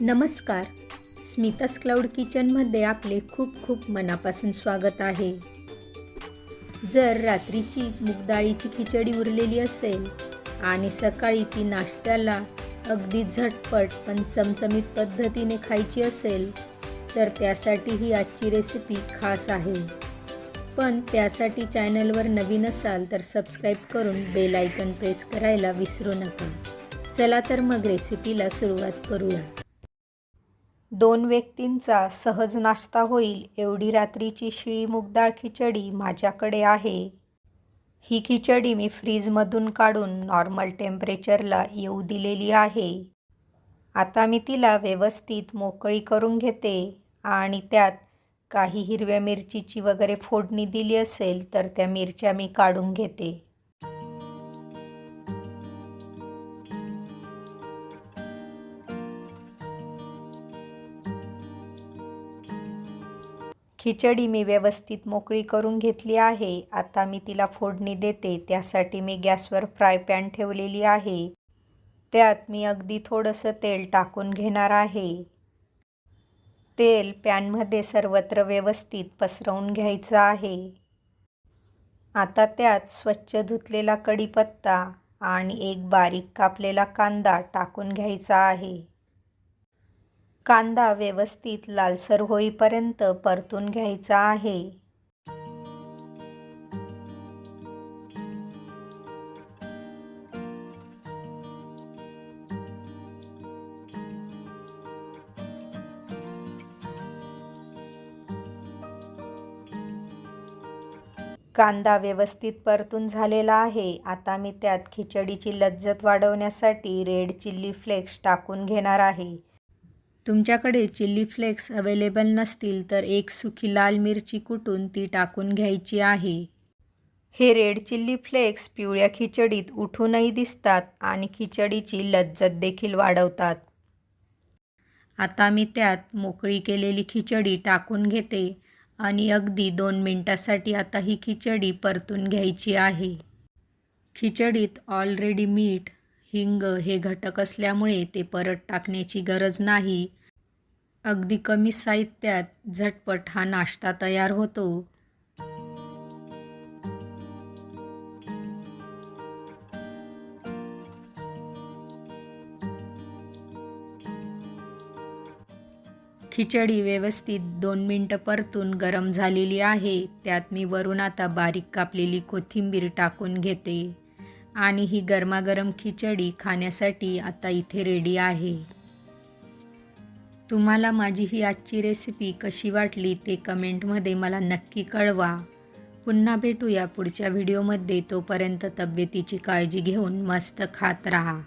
नमस्कार. स्मितास क्लाउड किचनमध्ये आपले खूप खूप मनापासून स्वागत आहे. जर रात्रीची मुगडाळीची खिचडी उरलेली असेल आणि सकाळी ती नाश्त्याला अगदी झटपट पण चमचमीत पद्धतीने खायची असेल तर त्यासाठी ही आजची रेसिपी खास आहे. पण त्यासाठी चॅनलवर नवीन असाल तर सबस्क्राईब करून बेल आयकन प्रेस करायला विसरू नका. चला तर मग रेसिपीला सुरुवात करूया. दोन व्यक्तींचा सहज नाश्ता होईल एवढी रात्रीची शिळी मूगडाळ खिचडी माझ्याकडे आहे. ही खिचडी मी फ्रीजमधून काढून नॉर्मल टेम्परेचरला येऊ दिलेली आहे. आता मी तिला व्यवस्थित मोकळी करून घेते आणि त्यात काही हिरव्या मिरचीची वगैरे फोडणी दिली असेल तर त्या मिरच्या मी काढून घेते. खिचडी मी व्यवस्थित मोकळी करून घेतली आहे. आता मी तिला फोडणी देते. त्यासाठी मी गॅसवर फ्राय पॅन ठेवलेली आहे. त्यात मी अगदी थोडंसं तेल टाकून घेणार आहे. तेल पॅनमध्ये सर्वत्र व्यवस्थित पसरवून घ्यायचं आहे. आता त्यात स्वच्छ धुतलेला कढीपत्ता आणि एक बारीक कापलेला कांदा टाकून घ्यायचा आहे. कांदा व्यवस्थित लालसर होईपर्यंत परतून घ्यायचा आहे. कांदा व्यवस्थित परतून झालेला आहे. आता मी त्यात खिचडीची लज्जत वाढवण्यासाठी रेड चिल्ली फ्लेक्स टाकून घेणार आहे. तुमच्याकडे चिल्ली फ्लेक्स अवेलेबल नसतील तर एक सुकी लाल मिरची कुटून ती टाकून घ्यायची आहे? हे रेड चिल्ली फ्लेक्स पिवळ्या खिचडीत उठूनही दिसतात आणि खिचडीची लज्जत देखील वाढवतात. आता मी त्यात मोकळी केलेली खिचडी टाकून घेते आणि अगदी दोन मिनटासाठी आता ही खिचडी परतून घ्यायची आहे. खिचडीत ऑलरेडी मीठ हिंग हे घटक असल्यामुळे ते परत टाकण्याची गरज नाही. अगदी कमी साहित्यात झटपट हा नाश्ता तयार होतो. खिचडी व्यवस्थित दोन मिनटं परतून गरम झालेली आहे. त्यात मी वरून आता बारीक कापलेली कोथिंबीर टाकून घेते. आणि ही गरमागरम खिचडी खाण्यासाठी आता इथे रेडी आहे. तुम्हाला माझी ही आजची रेसिपी कशी वाटली ते कमेंटमध्ये मला नक्की कळवा. पुन्हा भेटूया पुढच्या व्हिडिओमध्ये तोपर्यंत तब्येतीची काळजी घेऊन मस्त खात राहा.